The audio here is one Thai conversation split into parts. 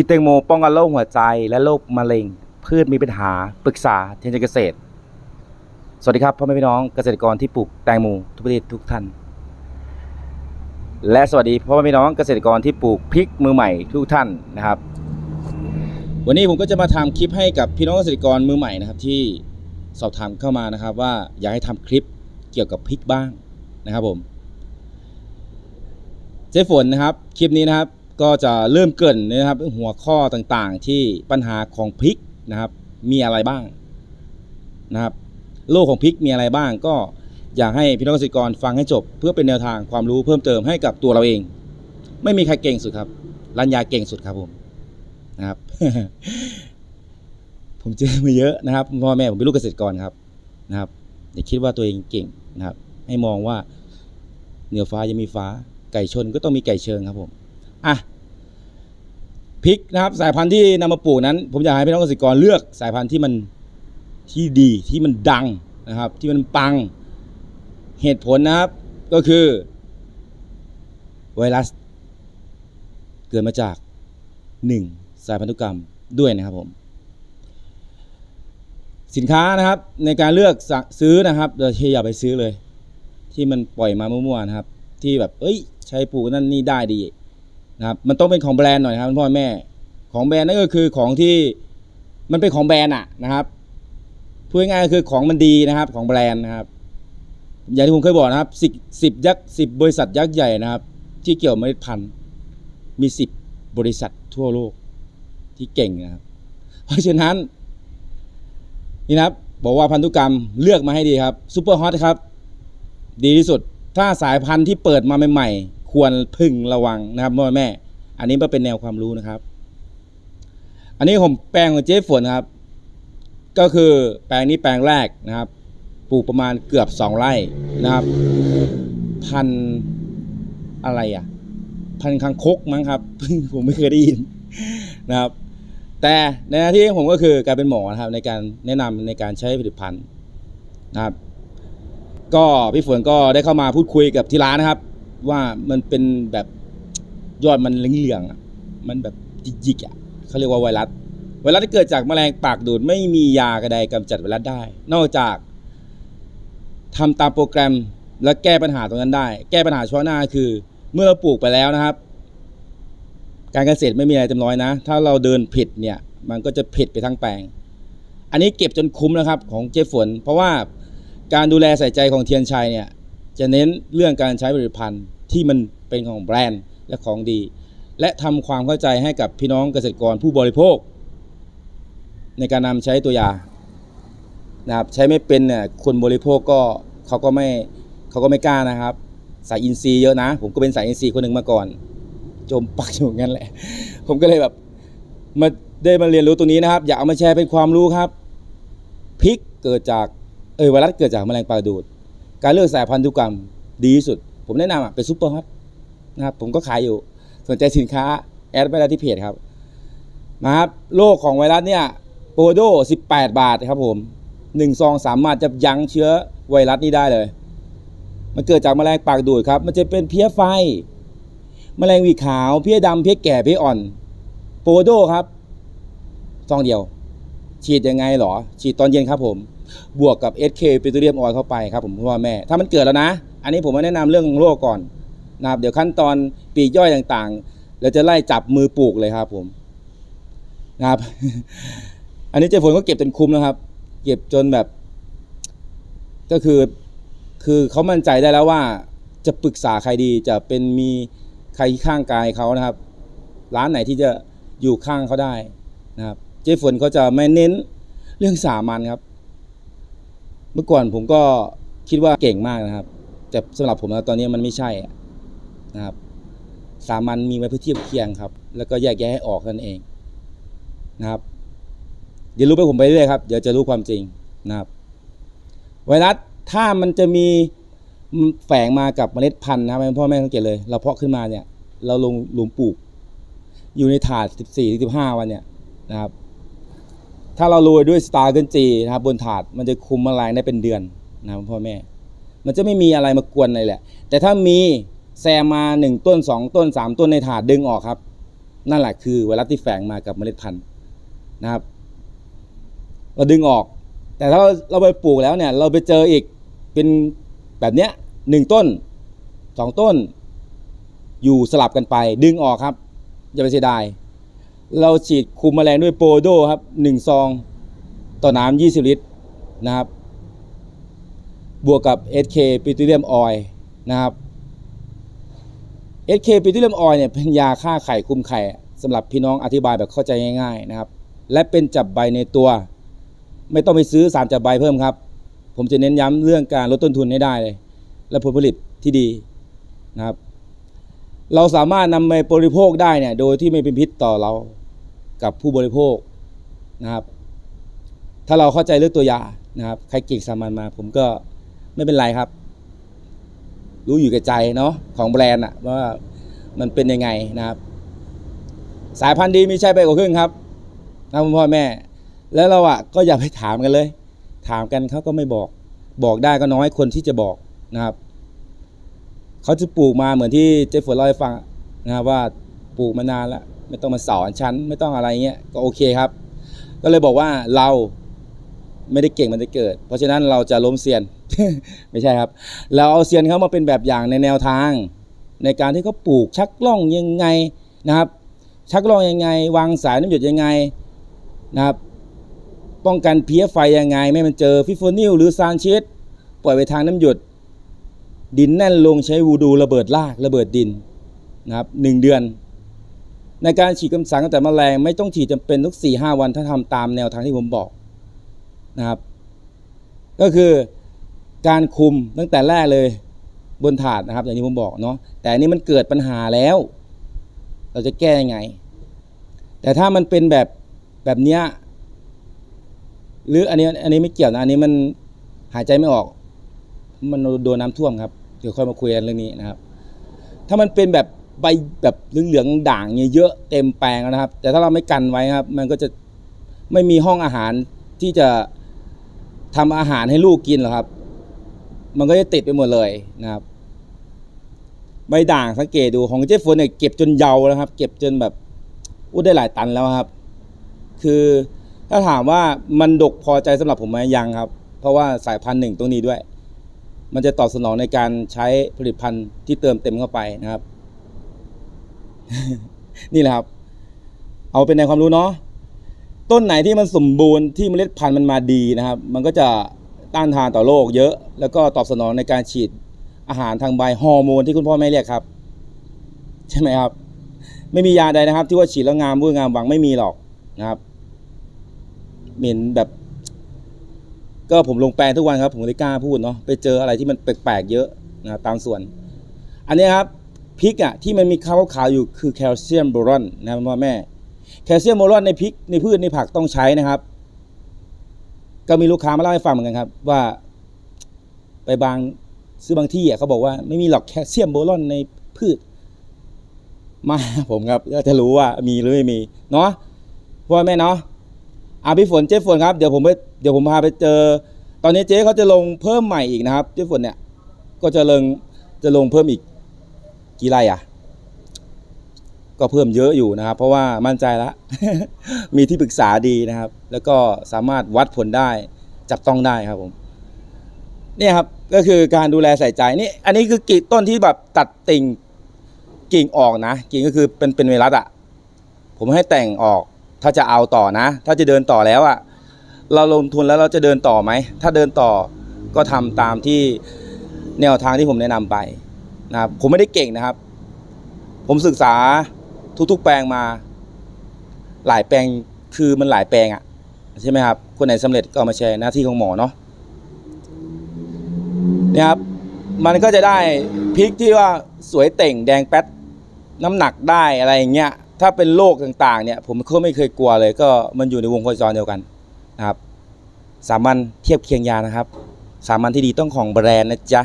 กินแตงโมป้องกันโรคหัวใจและโรคมะเร็ง พืชมีปัญหาปรึกษาเทคนิคเกษตร สวัสดีครับพ่อแม่พี่น้องเกษตรกรที่ปลูกแตงโมทุกประเทศทุกท่าน และสวัสดีพ่อแม่พี่น้องเกษตรกรที่ปลูกพริกมือใหม่ทุกท่านนะครับ วันนี้ผมก็จะมาทำคลิปให้กับพี่น้องเกษตรกรมือใหม่นะครับที่สอบถามเข้ามานะครับว่าอยากให้ทำคลิปเกี่ยวกับพริกบ้างนะครับผมเจ๊ฝนนะครับคลิปนี้นะครับ ก็จะเริ่มเกินนะครับหัวข้อต่างๆ ที่ปัญหาของพริกนะครับ มีอะไรบ้างนะครับ โลกของพริกมีอะไรบ้าง ก็อยากให้พี่น้องเกษตรกรฟังให้จบ เพื่อเป็นแนวทางความรู้เพิ่มเติมให้กับตัวเราเอง ไม่มีใครเก่งสุดครับรัญญาเก่งสุดครับผมนะครับ ผมเจอมาเยอะนะครับพ่อแม่ผมเป็นลูกเกษตรกรครับนะครับอย่าคิดว่าตัวเองเก่งนะครับ ให้มองว่าเหนือฟ้ายังมีฟ้าไก่ชนก็ต้องมีไก่เชิงครับผม อะพริกนะครับ สายพันธุ์ที่นำมาปลูกนั้น ผมอยากให้พี่น้องเกษตรกรเลือกสายพันธุ์ที่มันที่ดีที่มันดังนะครับ ที่มันปังเหตุผลนะครับก็คือ ไวรัส เกิดมาจากหนึ่งสายพันธุกรรมด้วยนะครับผม สินค้านะครับในการเลือกซื้อนะครับเราอย่าไปซื้อเลย ที่มันปล่อยมามั่วๆนะครับ ที่แบบ เอ้ย ใช้ปลูกนั่นนี่ได้ดี นะครับมันต้องเป็นของแบรนด์หน่อยครับพ่อแม่ ของแบรนด์นั่นก็คือของที่มันเป็นของแบรนด์อะนะครับพูดง่ายๆคือของมันดีนะครับ ของแบรนด์นะครับ อย่างที่ผมเคยบอกนะครับสิบสิบยักษ์สิบบริษัทยักษ์ใหญ่นะครับ ที่เกี่ยวเมล็ดพันธุ์มีสิบบริษัททั่วโลกที่เก่งนะครับ เพราะฉะนั้นนี่นะครับบอกว่าพันธุกรรมเลือกมาให้ดีครับซูเปอร์ฮอตครับ ดีที่สุด ถ้าสายพันธุ์ที่เปิดมาใหม่ๆ ควรพึงระวังนะครับพ่อแม่ อันนี้ก็เป็นแนวความรู้นะครับ อันนี้ผมแปลงของเจ๊ฝนครับ ก็คือแปลงนี้แปลงแรกนะครับ ปลูกประมาณเกือบสองไร่นะครับ พันอะไรอะ พันคังคกมั้งครับ ผมไม่เคยได้ยินนะครับ แต่ในหน้าที่ของผมก็คือการเป็นหมอนะครับ ในการแนะนำในการใช้ผลิตภัณฑ์นะครับ ก็พี่ฝนก็ได้เข้ามาพูดคุยกับที่ร้านนะครับ ว่ามันเป็นแบบยอดมันเหลืองๆอะมันแบบจิกๆอะเขาเรียกว่าไวรัสไวรัสที่เกิดจากแมลงปากดูดไม่มียากระใดกำจัดไวรัสได้ นอกจากทำตามโปรแกรมและแก้ปัญหาตรงนั้นได้ แก้ปัญหาเฉพาะหน้าคือ เมื่อเราปลูกไปแล้วนะครับ การเกษตรไม่มีอะไรเต็มร้อยนะ ถ้าเราเดินผิดเนี่ย มันก็จะผิดไปทั้งแปลง อันนี้เก็บจนคุ้มนะครับของเจ๊ฝน เพราะว่าการดูแลใส่ใจของเทียนชัยเนี่ย จะเน้นเรื่องการใช้ผลิตภัณฑ์ที่มันเป็นของแบรนด์และของดี และทำความเข้าใจให้กับพี่น้องเกษตรกรผู้บริโภค ในการนำใช้ตัวยานะครับใช้ไม่เป็นเนี่ยคนบริโภคก็เขาก็ไม่เขาก็ไม่กล้านะครับ สายอินทรีย์เยอะนะ ผมก็เป็นสายอินทรีย์คนหนึ่งมาก่อน จมปักอยู่งั้นแหละ ผมก็เลยแบบมาได้มาเรียนรู้ตรงนี้นะครับ อยากเอามาแชร์เป็นความรู้ครับพริกเกิดจากเออไวรัสเกิดจากแมลงปลาดูด การเลือกสายพันธุกรรมดีที่สุด ผมแนะนำอะเป็นซุปเปอร์ฮอตนะครับผมก็ขายอยู่สนใจสินค้าแอดไปได้ที่เพจครับมาครับโรคของไวรัสเนี่ยโปโด 18 บาทครับผม1ซองสามารถจะยั้งเชื้อไวรัสนี้ได้เลย มันเกิดจากแมลงปากดูดครับ มันจะเป็นเพี้ยไฟ แมลงวีขาว เพี้ยดำเพี้ยแก่เพี้ยอ่อน โปโดครับซองเดียว ฉีดยังไงหรอ ฉีดตอนเย็นครับผม บวกกับ SK ปิโตรเลียมออยล์เข้าไปครับผมพ่อแม่ ถ้ามันเกิดแล้วนะ อันนี้ผมมาแนะนำเรื่องโรคก่อนนะครับเดี๋ยวขั้นตอนปีกย่อยต่างๆ เราจะไล่จับมือปลูกเลยครับผมนะครับ อันนี้เจฝนก็เก็บจนคุ้มนะครับ เก็บจนแบบ ก็คือคือเขามั่นใจได้แล้วว่า จะปรึกษาใครดีจะเป็นมีใครข้างกายเขานะครับ ร้านไหนที่จะอยู่ข้างเขาได้นะครับ เจฝนเขาจะไม่เน้นเรื่องสามัญครับ เมื่อก่อนผมก็คิดว่าเก่งมากนะครับ แต่สำหรับผมแล้วตอนนี้มันไม่ใช่นะครับ สามัญมีไว้เพื่อเทียบเคียงครับ แล้วก็แยกแยะให้ออกนั่นเองนะครับเดี๋ยวรู้ไปผมไปเรื่อยครับ เดี๋ยวจะรู้ความจริงนะครับ ไวรัสถ้ามันจะมีแฝงมากับเมล็ดพันธุ์นะครับพ่อแม่สังเกตเลย เราเพาะขึ้นมาเนี่ย เราลงหลุมปลูก อยู่ในถาด 14 15 วันเนี่ยนะครับ ถ้าเราโรยด้วยสตาร์เกินจีนะครับบนถาดมันจะคุมแมลงได้เป็นเดือนนะครับพ่อแม่ มันจะไม่มีอะไรมากวนเลยแหละ แต่ถ้ามีแซมมา 1 ต้น 2 ต้น 3 ต้นในถาดดึงออกครับ นั่นแหละคือไวรัสที่แฝงมากับเมล็ดพันธุ์นะครับ เราดึงออก แต่ถ้าเราไปปลูกแล้วเนี่ย เราไปเจออีกเป็นแบบเนี้ยหนึ่งต้นสองต้น อยู่สลับกันไป ดึงออกครับ อย่าไปเสียดาย เราฉีดคุมแมลงด้วยโปรโดครับหนึ่งซอง ต่อน้ำยี่สิบลิตรนะครับ บวกกับ SK p e t r o l e u m Oil นะครับ SK p e t r o l e u m Oil เนี่ยเป็นยาฆ่าไข่คุมไข่สำหรับพี่น้องอธิบายแบบเข้าใจง่ายๆนะครับ และเป็นจับใบในตัว ไม่ต้องไปซื้อสารจับใบเพิ่มครับ ผมจะเน้นย้ำเรื่องการลดต้นทุนให้ได้เลย และผลผลิตที่ดีนะครับเราสามารถนำไปบริโภคได้เนี่ย โดยที่ไม่เป็นพิษต่อเรา กับผู้บริโภคนะครับ ถ้าเราเข้าใจเรื่องตัวยานะครับใครเก่งสามันมา ผมก็ไม่เป็นไรครับ รู้อยู่กับใจเนาะของแบรนด์อะว่ามันเป็นยังไงนะครับ สายพันธุ์ดีมีใช่ไปกว่าครึ่งครับนะคุณพ่อแม่ แล้วเราอะก็อย่าไปถามกันเลย ถามกันเขาก็ไม่บอก บอกได้ก็น้อยคนที่จะบอกนะครับเขาจะปลูกมาเหมือนที่เจฟฝนเล่าให้ฟังนะครับว่าปลูกมานานแล้ว ไม่ต้องมาสอนชั้นไม่ต้องอะไรเงี้ยก็โอเคครับ ก็เลยบอกว่าเราไม่ได้เก่งมันจะเกิด เพราะฉะนั้นเราจะล้มเซียน ไม่ใช่ครับ เราเอาเซียนเขามาเป็นแบบอย่างในแนวทาง ในการที่เขาปลูกชักล่องยังไงนะครับ ชักล่องยังไง วางสายน้ำหยดยังไงนะครับ ป้องกันเพี้ยไฟยังไง ไม่ให้มันเจอฟิโฟนิลหรือซานเชสปล่อยไปทางน้ำหยด ดินแน่นลงใช้วูดูระเบิดรากระเบิดดินนะครับหนึ่งเดือน ในการฉีดกำจัดกำจัดแมลงไม่ต้องฉีดจำเป็นทุกสี่ห้าวันถ้าทำตามแนวทางที่ผมบอกนะครับ ก็คือการคุมตั้งแต่แรกเลยบนถาดนะครับ อย่างที่ผมบอกเนาะแต่อันนี้มันเกิดปัญหาแล้ว เราจะแก้ยังไง แต่ถ้ามันเป็นแบบแบบเนี้ยหรืออันนี้อันนี้ไม่เกี่ยวนะอันนี้มันหายใจไม่ออก มันโดนน้ำท่วมครับเดี๋ยวค่อยมาคุยกันเรื่องนี้นะครับ ถ้ามันเป็นแบบ ใบแบบเหลืองๆด่างเยอะเต็มแปลงแล้วนะครับ แต่ถ้าเราไม่กันไว้ครับ มันก็จะไม่มีห้องอาหารที่จะทำอาหารให้ลูกกินหรอกครับ มันก็จะติดไปหมดเลยนะครับ ใบด่างสังเกตดูของเจ๊ฝนเนี่ยเก็บจนเยาว์แล้วครับ เก็บจนแบบอู้ได้หลายตันแล้วครับ คือถ้าถามว่ามันดกพอใจสำหรับผมไหมยังครับ เพราะว่าสายพันธุ์หนึ่งตรงนี้ด้วย มันจะตอบสนองในการใช้ผลิตภัณฑ์ที่เติมเต็มเข้าไปนะครับ นี่แหละครับ เอาเป็นในความรู้เนาะต้นไหนที่มันสมบูรณ์ที่เมล็ดพันธุ์มันมาดีนะครับ มันก็จะต้านทานต่อโรคเยอะ แล้วก็ตอบสนองในการฉีดอาหารทางใบฮอร์โมนที่คุณพ่อแม่เรียกครับ ใช่ไหมครับ ไม่มียาใดนะครับ ที่ว่าฉีดแล้วงามเบื่องามหวังไม่มีหรอกนะครับเหม็นแบบ ก็ผมลงแปลงทุกวันครับ ผมเลยกล้าพูดเนาะไปเจออะไรที่มันแปลกๆเยอะนะตามส่วน อันนี้ครับ พริกอะที่มันมีขาวขาวอยู่คือแคลเซียมโบรอนนะพ่อแม่ แคลเซียมโบรอนในพริกในพืชในผักต้องใช้นะครับ ก็มีลูกค้ามาเล่าให้ฟังเหมือนกันครับ ว่าไปบางซื้อบางที่อะเขาบอกว่าไม่มีหรอกแคลเซียมโบรอนในพืช มาผมครับก็จะรู้ว่ามีหรือไม่มีเนาะพ่อแม่เนาะอะพี่ฝนเจ๊ฝนครับเดี๋ยวผมไปเดี๋ยวผมพาไปเจอ ตอนนี้เจ๊เขาจะลงเพิ่มใหม่อีกนะครับ เจ๊ฝนเนี่ยก็จะลงจะลงเพิ่มอีก กี่ไร่อะ ก็เพิ่มเยอะอยู่นะครับ เพราะว่ามั่นใจแล้ว มีที่ปรึกษาดีนะครับ แล้วก็สามารถวัดผลได้ จับต้องได้ครับผมเนี่ยครับก็คือการดูแลใส่ใจนี่อันนี้คือกิ่งต้นที่แบบตัดติ่งกิ่งออกนะ กิ่งก็คือเป็นเป็นไวรัสอะผมให้แต่งออก ถ้าจะเอาต่อนะ ถ้าจะเดินต่อแล้วอะเราลงทุนแล้วเราจะเดินต่อไหม ถ้าเดินต่อก็ทำตามที่แนวทางที่ผมแนะนำไป นะครับผมไม่ได้เก่งนะครับ ผมศึกษาทุกๆแปลงมา หลายแปลงคือมันหลายแปลงอะใช่ไหมครับ คนไหนสำเร็จก็มาแชร์หน้าที่ของหมอเนาะนี่ยครับ มันก็จะได้พริกที่ว่าสวยเต่งแดงแป๊ดน้ำหนักได้อะไรอย่างเงี้ยถ้าเป็นโรคต่างๆ เนี่ย ผมก็ไม่เคยกลัวเลย ก็มันอยู่ในวงโคจรเดียวกันนะครับ สามัญเทียบเคียงยานะครับ สามัญที่ดีต้องของแบรนด์นะจ๊ะ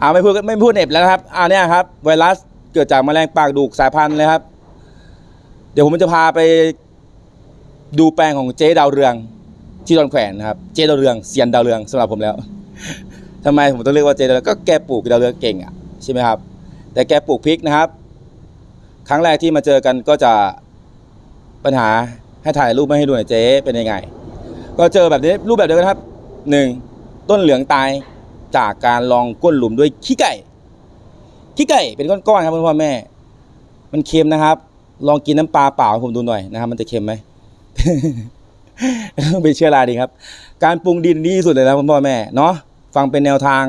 อาไม่พูดไม่พูดเน็บแล้วนะครับอ่าเนี่ยครับ ไวรัสเกิดจากแมลงปากดูกสายพันธุ์เลยครับ เดี๋ยวผมจะพาไปดูแปลงของเจ๊ดาวเรือง ที่ดอนแขวนนะครับ เจ๊ดาวเรืองเซียนดาวเรืองสำหรับผมแล้วทำไมผมต้องเรียกว่าเจ๊ดาวเรืองก็แกปลูกดาวเรืองเก่งอะใช่ไหมครับ แต่แกปลูกพริกนะครับ ครั้งแรกที่มาเจอกันก็จะปัญหาให้ถ่ายรูปไมาให้ดูหน่อยเจ๊เป็นยังไง ก็เจอแบบนี้รูปแบบเดียวกันครับหนึ่งต้นเหลืองตาย จากการลองก้นหลุมด้วยขี้ไก่ ขี้ไก่เป็นก้อนๆครับคุณพ่อแม่ มันเค็มนะครับ ลองกินน้ำปลาเปล่าผมดูหน่อยนะครับ มันจะเค็มไหมต้องไปเชื่อราดีครับ การปรุงดินดีที่สุดเลยนะคุณพ่อแม่เนาะฟังเป็นแนวทาง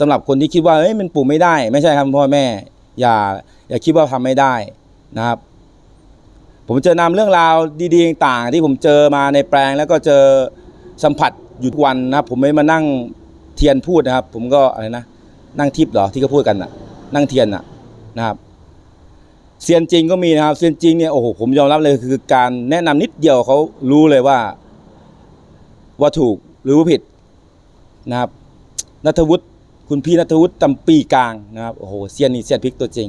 สำหรับคนที่คิดว่าเอ้ยมันปลูกไม่ได้ ไม่ใช่ครับคุณพ่อแม่ อย่า อย่าคิดว่าทำไม่ได้นะครับ ผมเจอนำเรื่องราวดีๆต่างๆที่ผมเจอมาในแปลงแล้วก็เจอสัมผัสอยู่ทุกวันนะครับผมไม่มานั่ง เทียนพูดนะครับ ผมก็อะไรนะนั่งทิพย์เหรอที่เขาพูดกันน่ะนั่งเทียนน่ะนะครับเซียนจริงก็มีนะครับเซียนจริงเนี่ยโอ้โหผมยอมรับเลยคือการแนะนำนิดเดียวเขารู้เลยว่า ว่าถูกหรือว่าผิดนะครับนัทวุฒิคุณพี่นัทวุฒิตำปีกลางนะครับโอ้โหเซียนนี่เซียนพริกตัวจริง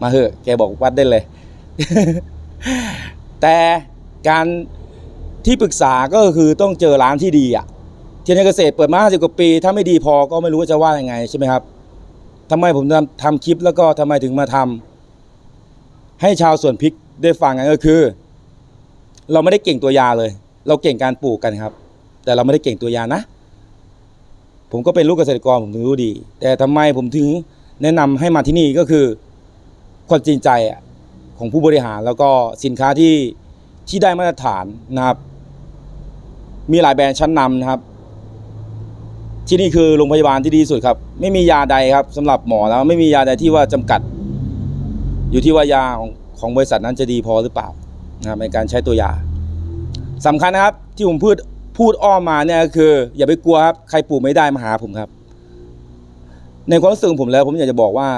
มาเหอะแกบอกวัดได้เลย แต่การที่ปรึกษาก็คือต้องเจอร้านที่ดีอะ เทียนเกษตรเปิดมา50กว่าปี ถ้าไม่ดีพอก็ไม่รู้ว่าจะว่ายังไงใช่ไหมครับทำไมผมทำทำคลิปแล้วก็ทำไมถึงมาทำให้ชาวสวนพริกได้ฟังกันก็คือ เราไม่ได้เก่งตัวยาเลย เราเก่งการปลูกกันครับ แต่เราไม่ได้เก่งตัวยานะ ผมก็เป็นลูกเกษตรกรผมถึงรู้ดี แต่ทำไมผมถึงแนะนำให้มาที่นี่ก็คือความจริงใจของผู้บริหารแล้วก็สินค้าที่ที่ได้มาตรฐานนะครับ มีหลายแบรนด์ชั้นนำนะครับ ที่นี่คือโรงพยาบาลที่ดีสุดครับ ไม่มียาใดครับสำหรับหมอแล้วไม่มียาใดที่ว่าจำกัด อยู่ที่ว่ายาของของบริษัทนั้นจะดีพอหรือเปล่านะครับในการใช้ตัวยาสำคัญนะครับที่ผมพูดพูดอ้อมมาเนี่ยคือ อย่าไปกลัวครับใครปลูกไม่ได้มาหาผมครับ ในความรู้สึกผมแล้ว ผมอยากจะบอกว่า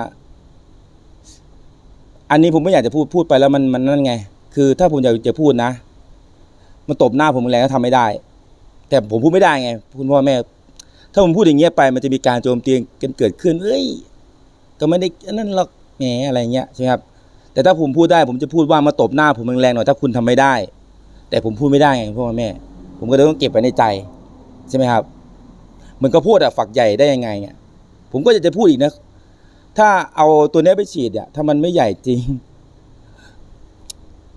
อันนี้ผมไม่อยากจะพูดพูดไปแล้วมันมันนั่นไง คือ ถ้าผมอยากจะพูดนะมันตบหน้าผมแรงก็ทำไม่ได้ แต่ผมพูดไม่ได้ไง คุณพ่อแม่ ถ้าผมพูดอย่างเงี้ยไปมันจะมีการโจมตีกันเกิดขึ้น เอ้ย ก็ไม่ได้นั่นหรอกแหมอะไรเงี้ยใช่ไหมครับ แต่ถ้าผมพูดได้ผมจะพูดว่ามาตบหน้าผมแรงๆหน่อยถ้าคุณทำไม่ได้ แต่ผมพูดไม่ได้ไงพ่อแม่ ผมก็เลยต้องเก็บไว้ในใจใช่ไหมครับเหมือนก็พูดอะฝักใหญ่ได้ยังไงเนี่ยผมก็อยากจะพูดอีกนะ ถ้าเอาตัวนี้ไปฉีดเนี่ยถ้ามันไม่ใหญ่จริง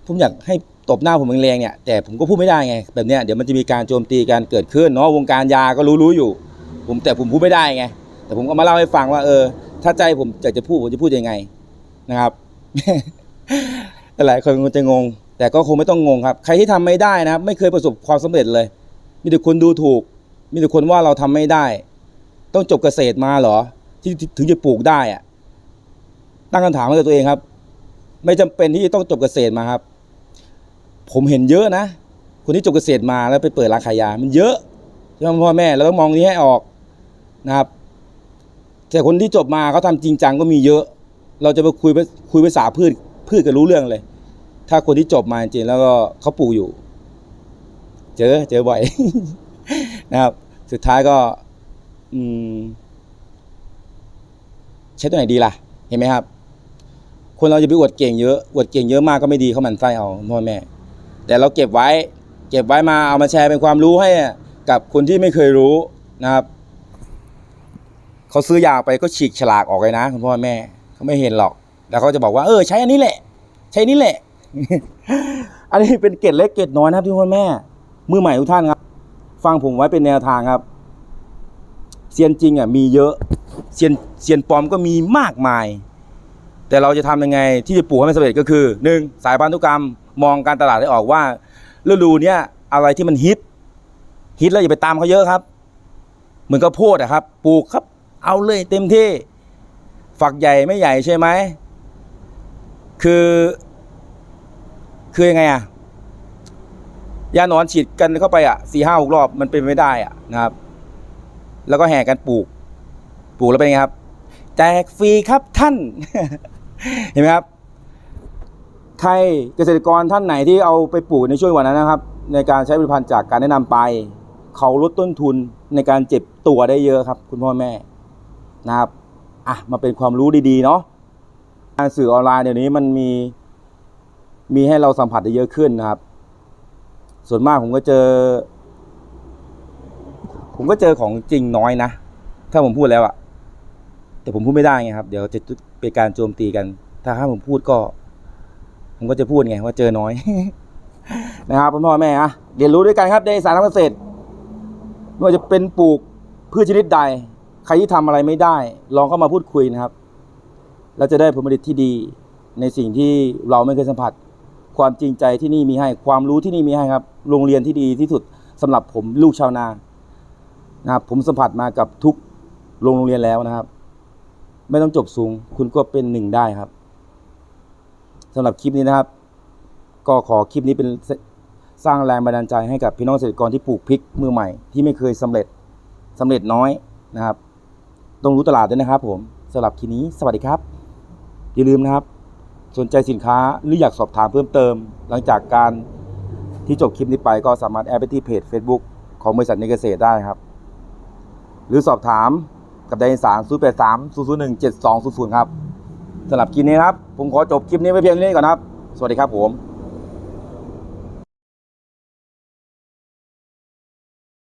ผมอยากให้ตบหน้าผมแรงๆเนี่ย แต่ผมก็พูดไม่ได้ไง แบบเนี้ยเดี๋ยวมันจะมีการโจมตีการเกิดขึ้นเนาะวงการยาก็รู้ๆอยู่ ผมแต่ผมพูดไม่ได้ไง แต่ผมก็มาเล่าให้ฟังว่า เออ ถ้าใจผมอยากจะพูดผมจะพูดยังไงนะครับ หลายคนคงจะงง แต่ก็คงไม่ต้องงงครับ ใครที่ทำไม่ได้นะครับ ไม่เคยประสบความสำเร็จเลย มีแต่คนดูถูก มีแต่คนว่าเราทำไม่ได้ ต้องจบเกษตรมาเหรอ ที่ถึงจะปลูกได้อะตั้งคำถามให้กับตัวเองครับ ไม่จำเป็นที่จะต้องจบเกษตรมาครับ ผมเห็นเยอะนะคนที่จบเกษตรมาแล้วไปเปิดร้านขายยา มันเยอะใช่ไหมพ่อแม่เราต้องมองนี้ให้ออก นะครับแต่คนที่จบมาเขาทำจริงจังก็มีเยอะ เราจะไปคุยไปคุยภาษาพืชพืชกันรู้เรื่องเลย ถ้าคนที่จบมาจริงแล้วก็เขาปลูกอยู่ เจอเจอบ่อย นะครับ สุดท้ายก็ อืมใช้ตัวไหนดีล่ะ เห็นไหมครับ คนเราจะไปอวดเก่งเยอะอวดเก่งเยอะมากก็ไม่ดีเขาหมันไส้เอาพ่อแม่ แต่เราเก็บไว้ เก็บไว้มาเอามาแชร์เป็นความรู้ให้กับคนที่ไม่เคยรู้นะครับ เขาซื้อยาไปก็ฉีกฉลากออกเลยนะคุณพ่อแม่เขาไม่เห็นหรอก แล้วเขาจะบอกว่าเออใช้อันนี้แหละ ใช้นี่แหละ อันนี้เป็นเกร็ดเล็กเกร็ดน้อยนะครับที่พ่อแม่ มือใหม่ทุกท่านครับ ฟังผมไว้เป็นแนวทางครับเซียนจริงอะมีเยอะเซียนเซียนปลอมก็มีมากมาย แต่เราจะทำยังไงที่จะปลูกให้มันสำเร็จก็คือหนึ่งสายพันธุกรรมมองการตลาดให้ออกว่าฤดูเนี้ยอะไรที่มันฮิตฮิตแล้วอย่าไปตามเขาเยอะครับ เหมือนกับโพดอะครับ ปลูกครับ เอาเลยเต็มที่ ฝักใหญ่ไม่ใหญ่ใช่ไหม คือ คือยังไงอะยาหนอนฉีดกันเข้าไปอะสี่ห้าหกรอบมันเป็นไม่ได้อะนะครับ แล้วก็แห่กันปลูก ปลูกแล้วเป็นไงครับ แจกฟรีครับท่าน เห็นไหมครับใครเกษตรกรท่านไหนที่เอาไปปลูกในช่วงวันนั้นนะครับ ในการใช้ผลิตภัณฑ์จากการแนะนำไป เขาลดต้นทุนในการเจ็บตัวได้เยอะครับ คุณพ่อแม่ นะครับอะมาเป็นความรู้ดีๆเนาะการสื่อออนไลน์เดี๋ยวนี้มันมีมีให้เราสัมผัสได้เยอะขึ้นนะครับ ส่วนมากผมก็เจอ ผมก็เจอของจริงน้อยนะ ถ้าผมพูดแล้วอะแต่ผมพูดไม่ได้ไงครับ เดี๋ยวจะเป็นการโจมตีกัน ถ้าถ้าผมพูดก็ ผมก็จะพูดไงว่าเจอน้อย นะครับพ่อแม่อะเรียนรู้ด้วยกันครับในสารเกษตรไม่ว่าจะเป็นปลูกพืชชนิดใด ใครที่ทำอะไรไม่ได้ ลองเข้ามาพูดคุยนะครับ แล้วจะได้ผลผลิตที่ดีในสิ่งที่เราไม่เคยสัมผัส ความจริงใจที่นี่มีให้ความรู้ที่นี่มีให้ครับ โรงเรียนที่ดีที่สุดสำหรับผมลูกชาวนานะครับ ผมสัมผัสมากับทุกโรงเรียนแล้วนะครับ ไม่ต้องจบสูง คุณก็เป็นหนึ่งได้ครับสำหรับคลิปนี้นะครับ ก็ขอคลิปนี้เป็นสสร้างแรงบันดาลใจให้กับพี่น้องเกษตรกรที่ปลูกพริกมือใหม่ที่ไม่เคยสำเร็จสำเร็จน้อยนะครับ ต้องรู้ตลาดด้วยนะครับผมสำหรับคลิปนี้สวัสดีครับ อย่าลืมนะครับ สนใจสินค้าหรืออยากสอบถามเพิ่มเติม หลังจากการที่จบคลิปนี้ไปก็สามารถแอดไปที่เพจ Facebook ของบริษัทในเกษตรได้ครับ หรือสอบถามกับไดนสาร0 8 3 0 0 1 7 2 0 0 ครับสำหรับคลิปนี้ครับ ผมขอจบคลิปนี้ไว้เพียงเท่านี้ก่อนครับ สวัสดีครับผม